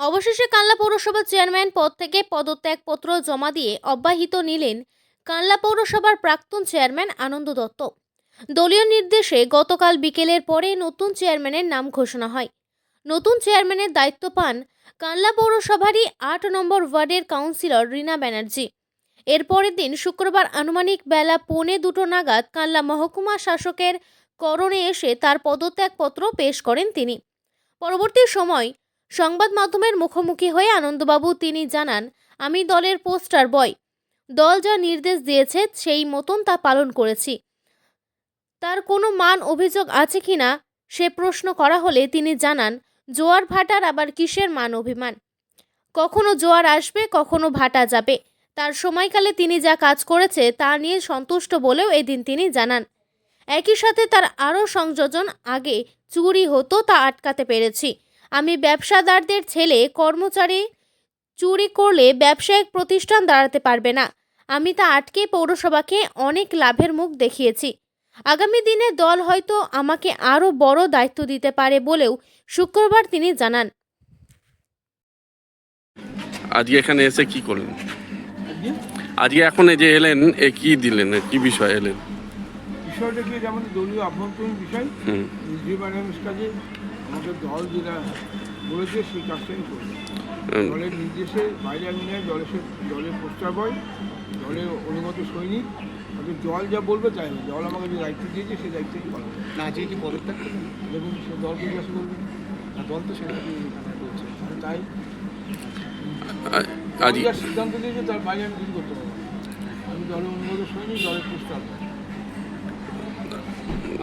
অবশেষে কানলা পৌরসভার চেয়ারম্যান পদ থেকে পদত্যাগপত্র জমা দিয়ে অব্যাহিত নিলেন কানলা পৌরসভার প্রাক্তন চেয়ারম্যান আনন্দ দত্ত। দলীয় নির্দেশে গতকাল বিকেলের পরে নতুন চেয়ারম্যানের নাম ঘোষণা হয়। নতুন চেয়ারম্যানের দায়িত্ব পান কানলা পৌরসভারই আট নম্বর ওয়ার্ডের কাউন্সিলর রীনা ব্যানার্জি। এর পরের দিন শুক্রবার আনুমানিক বেলা পৌনে দুটো নাগাদ কানলা মহকুমা শাসকের করণে এসে তার পদত্যাগপত্র পেশ করেন তিনি। পরবর্তী সময় সংবাদ মাধ্যমের মুখোমুখি হয়ে আনন্দবাবু তিনি জানান, আমি দলের পোস্টার বয়। দল যা নির্দেশ দিয়েছে সেই মতন তা পালন করেছি। তার কোনো মান অভিযোগ আছে কি না সে প্রশ্ন করা হলে তিনি জানান, জোয়ার ভাটার আবার কিসের মান অভিমান? কখনো জোয়ার আসবে, কখনো ভাটা যাবে। তার সময়কালে তিনি যা কাজ করেছে তা নিয়ে সন্তুষ্ট বলেও এদিন তিনি জানান। একই সাথে তার আরও সংযোজন, আগে চুরি হতো তা আটকাতে পেরেছি। আমি ব্যবসাদারদের ছেলে কর্মচারী চুরি করলে ব্যবসায়িক প্রতিষ্ঠান দাঁড়াতে পারবে না। আমি তা আটকে পৌরসভাকে অনেক লাভের মুখ দেখিয়েছি। আগামী দিনে দল হয়তো আমাকে আরও বড় দায়িত্ব দিতে পারে বলেও শুক্রবার তিনি জানান। আজকে এখানে এসে কি করলেন? আজকে এখন এই যে এলেন এ কি দিলেন? কি বিষয় এলেন? বিষয়টা কি? যেমন দলীয় আভ্যন্তরীণ বিষয় যে ম্যাডামের আমাদের দল যেটা বলেছে সেই কাজটা আমি করব দলের নির্দেশে বাইরে আমি নেই দলের সে- দলের পোস্টার বয় দলের অনুগত সৈনিক তাদের দল যা বলবে তাই হবে। দল আমাকে যে দায়িত্ব দিয়েছে সেই দায়িত্ব আমি পালন না আজকে কি পদত্যাগ করবেন দেখুন সে দলকে জিজ্ঞাসা করবে? না দল তো সেটা বলছে আর তাই দল যা সিদ্ধান্ত দিয়েছে তার বাইরে আমি কিছু করতে পারব আমি দলের অনুগত সৈনিক দলের পোস্টার বয়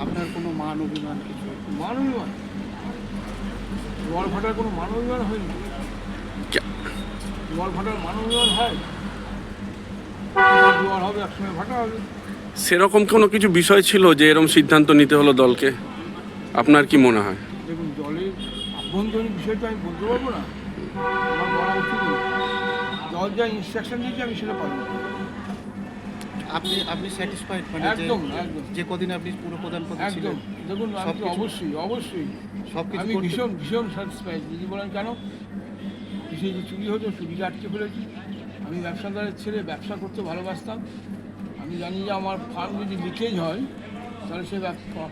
আপনার কোনো মান অভিমান কিছু? মান অভিমান? জল ফাটার কোনো মান অভিমান হয়নি? কে- জল ফাটার মান অভিমান হয়? জল হবে একসময় ফাটা হবে। সেরকম কোনো কিছু বিষয় ছিল যে এরকম সিদ্ধান্ত নিতে হলো দলকে? আপনার কি মনে হয়? দেখুন জলের আভ্যন্তরীণ বিষয়টা আমি বলতে পারব না। আমার বলা উচিত। দল যা ইনস্ট্রাকশন দিয়েছে আমি সেটা পালন করব। আপনি আপনি স্যাটিসফাইড মানে একদম, একদম। যে কদিন আপনি পুরো প্রধান পদে একদম। ছিলেন দেখুন আমি অবশ্যই অবশ্যই। সব কিছু আমি ভীষণ ভীষণ স্যাটিসফাইড যদি বলেন কেন? কিসে যে চুরি হতো চুরিটা আটকে ফেলেছি আমি ব্যবসাদারের ছেলে ব্যবসা করতে ভালোবাসতাম। আমি জানি যে আমার ফার্ম যদি লিকেজ হয় তাহলে সেই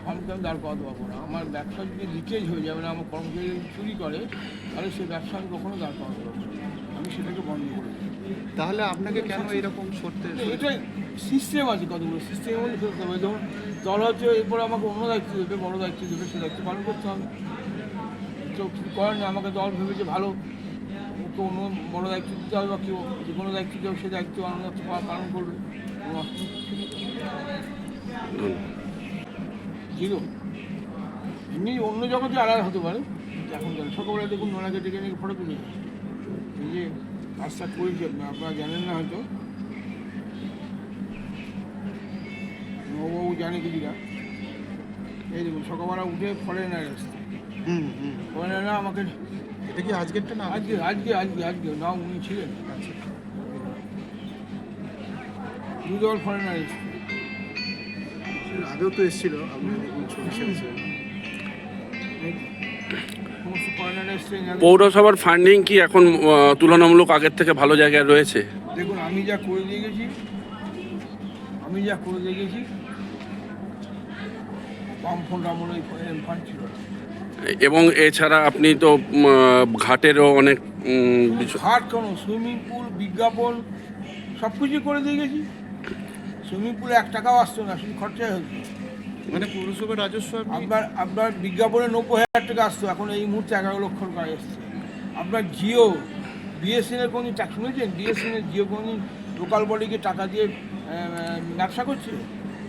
ফার্মকে আমি দাঁড় করাতে পারব না। আমার ব্যবসা যদি লিকেজ হয়ে যাবে না আমার কর্মচারী যদি চুরি করে তাহলে সে ব্যবসা আমি কখনো দাঁড় করাতে পারব না। আমি সেটাকে বন্ধ করে দিই। তাহলে আপনাকে কেন এরকম এটা সিস্টেম আছে কতগুলো? সিস্টেম মধ্যে ফেলতে হবে। যেমন দল হচ্ছে এরপরে আমাকে অন্য দায়িত্ব দেবে, বড় দায়িত্ব দেবে, সে দায়িত্ব পালন করতে হবে। তো কিছু করেন না আমাকে দল ভেবেছে ভালো ওকে অন্য বড় দায়িত্ব দিতে হবে বা কেউ যে কোনো দায়িত্ব দেবে সে দায়িত্ব আনন্দ পালন করবে। জিরো। এমনি অন্য জগতে আলাদা হতে পারে। এখন সকালবেলা দেখুন নোনাকে ডেকে নিয়ে ফটো তুলে যে কাজটা করেছি আপনার আপনারা জানেন না হয়তো। নববাবু জানে কিছুটা। এই দেখুন সকালবেলা উঠে ফরেনার এসছে। ফরেনাররা আমাকে এটা কি আজকেরটা না? আজকে আজকে আজকে আজকে। না উনি ছিলেন। আচ্ছা। দুদল ফরেনার এসছে। আগেও তো এসেছিল আপনি দেখুন ছবি পৌরসভার ফান্ডিং কি এখন তুলনামূলক আগের থেকে ভালো জায়গায় রয়েছে? দেখুন আমি যা করে দিয়ে গেছি আমি যা করে দিয়ে গেছি। এবং এছাড়া আপনি তো ঘাটেরও অনেক ঘাট কেন সুইমিং পুল বিজ্ঞাপন সব কিছু করে দিয়ে গেছি সুইমিং পুলে এক টাকাও আসতো না শুধু খরচাই হতো। মানে পৌরসভার রাজস্ব আপনি আপনার আপনার বিজ্ঞাপনে নব্বই হাজার টাকা আসতো, এখন এই মুহূর্তে এগারো লক্ষ টাকা এসছে। আপনার জিও বিএসএনের কোনো টাকা শুনেছেন বিএসএনের জিও কোনো লোকাল বডিকে টাকা দিয়ে ব্যবসা করছে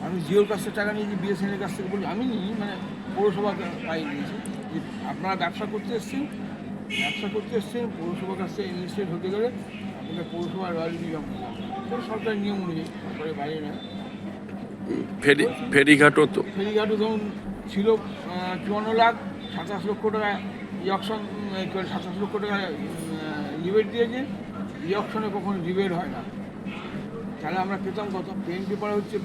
আমি জিওর কাছ থেকে টাকা নিয়েছি বিএসএনের কাছ থেকে বলি আমি নিই মানে পৌরসভাকে পাই নিয়েছি। যে আপনারা ব্যবসা করতে এসছেন, ব্যবসা করতে এসছেন পৌরসভার কাছ থেকে ইনভেস্টেড হতে গেলে আপনাদের পৌরসভার রয়্যালিটি জমা হবে। নিয়ম অনুযায়ী তারপরে বাইরে না ফেরি ফেরিঘাটও তো। ফেরিঘাটও ধরুন ছিল চুয়ান্ন লাখ সাতাশ লক্ষ টাকা ইয়কশন সাতাশ লক্ষ টাকা রিবেট দিয়েছে। ইয়কশনে কখনো রিবেট হয় না। তাহলে আমরা পেতাম কত? পেন পেপার হচ্ছে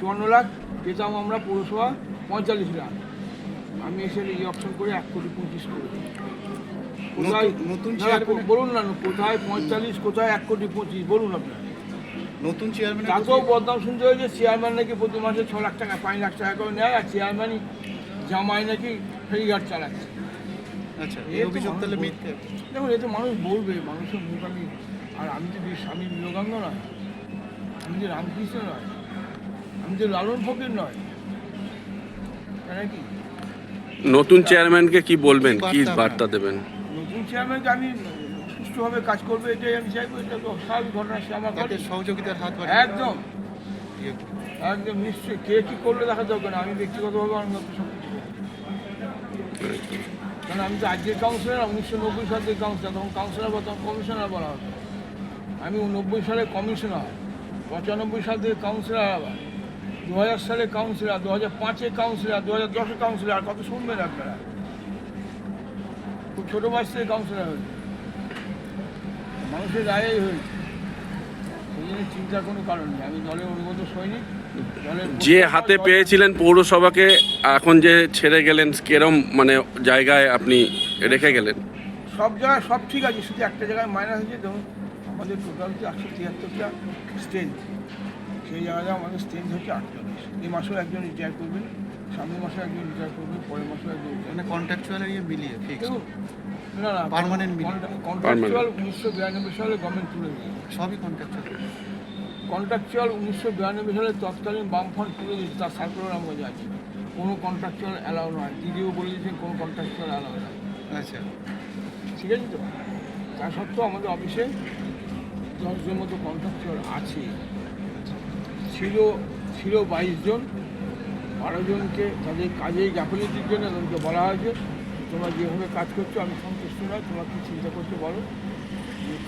চুয়ান্ন লাখ পেতাম আমরা পৌরসভা পঁয়তাল্লিশ লাখ। আমি এসে ইয়কশন করে এক কোটি পঁচিশ করে দিই। কোথায় নতুন- নতুন না, বলুন না কোথায় পঁয়তাল্লিশ কোথায় এক কোটি পঁচিশ? বলুন আপনার নতুন চেয়ারম্যান তাতেও বদনাম শুনতে হয়েছে চেয়ারম্যান নাকি প্রতি মাসে ছ লাখ টাকা পাঁচ লাখ টাকা করে নেয় আর চেয়ারম্যানই জামাই নাকি ফেরিঘাট চালাচ্ছে। আচ্ছা এ এই অভিযোগ তাহলে মিথ্যে। দেখুন এ তো মানুষ বলবে মানুষের মুখ আমি আর আমি তো বেশ স্বামী বিবেকানন্দ নয় আমি যে রামকৃষ্ণ নয় আমি যে লালন ফকির নয়। তাই নাকি? নতুন চেয়ারম্যানকে কি বলবেন? কি বার্তা বার্তা দেবেন? নতুন চেয়ারম্যানকে আমি সুষ্ঠুভাবে কাজ করবে এটাই আমি চাইব এটা তো স্বাভাবিক ঘটনা সে আমার ঘটে সহযোগিতার হাত একদম। একদম নিশ্চয়ই। কে কী করলে দেখা দরকার না আমি ব্যক্তিগতভাবে আমি সব কিছু কারণ আমি তো আজকের কাউন্সিলর উনিশশো নব্বই সাল থেকে কাউন্সিলর তখন কাউন্সিলর বা তখন কমিশনার বলা হতো। আমি নব্বই সালে কমিশনার পঁচানব্বই সাল থেকে কাউন্সিলর আবার। দু হাজার সালে কাউন্সিলর দু হাজার পাঁচে কাউন্সিলর দু হাজার দশে কাউন্সিলর কত শুনবেন আপনারা? খুব ছোটো বয়স থেকে কাউন্সিলর হয়েছে। মানুষের রায়েই হয়েছে। সেই জন্য চিন্তার কোনো কারণ নেই। আমি দলের অনুগত সৈনিক যে হাতে পেয়েছিলেন পৌরসভাকে এখন যে ছেড়ে গেলেন কেরম মানে জায়গায় আপনি রেখে গেলেন? সব জায়গায় সব ঠিক আছে শুধু একটা জায়গায় মাইনাস আছে। ধরুন আমাদের টোটাল হচ্ছে একশো তিয়াত্তরটা স্ট্রেন্থ সেই জায়গায় আমাদের স্ট্রেন্থ হচ্ছে আটচল্লিশ। এই মাসেও একজন রিটায়ার করবেন। সামনের মাসে একজন রিটায়ার করবেন পরের মাসেও একজন মানে কন্ট্রাকচুয়াল ইয়ে মিলিয়ে ফিক্স না না। কন্ট্রাকচুয়াল উনিশশো বিরানব্বই সালে গভর্নমেন্ট তুলে দিয়েছে সবই কন্ট্রাকচুয়াল কন্ট্রাকচুয়াল উনিশশো বিরানব্বই সালে তৎকালীন বামফ্রন্ট তুলে দিয়েছে তার সার্কুলার আমার কাছে কোনো কন্ট্রাকচুয়াল অ্যালাউ নয়। দিদিও বলে দিয়েছেন কোনো কন্ট্রাকচুয়াল অ্যালাউ নয়। আচ্ছা। ঠিক আছে তো? তা সত্ত্বেও আমাদের অফিসে দশজন মতো কন্ট্রাকচুয়াল আছে। ছিল ছিল বাইশ জন। বারো জনকে তাদের কাজেই গাফিলতির জন্য তাদেরকে বলা হয়েছে, তোমরা যেভাবে কাজ করছ, আমি সন্তুষ্ট নয়, তোমরা কী চিন্তা করতে বলো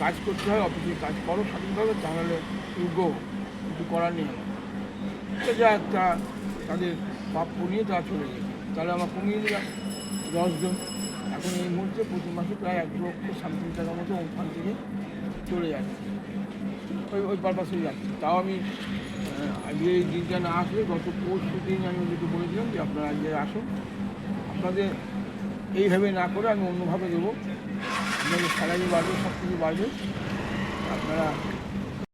কাজ করতে হয়, অফিসে কাজ করো স্বাধীনভাবে, তাহলে গো কিছু করার নেই যা একটা তাদের প্রাপ্য নিয়ে তারা চলে গেছে। তাহলে আমরা কমিয়ে দিলাম দশজন এখন এই মুহূর্তে প্রতি মাসে প্রায় এক লক্ষ সামথিং টাকার মতো ওখান থেকে চলে যাচ্ছে। ওই ওই পারপাসেই যাচ্ছে। তাও আমি আজকে এই দিনটা না আসলে গত পরশু দিন আমি ওদেরকে বলেছিলাম যে আপনারা আজকে আসুন। আপনাদের এইভাবে না করে আমি অন্যভাবে দেবো। স্যালারি বাড়বে সব কিছু বাড়বে। আপনারা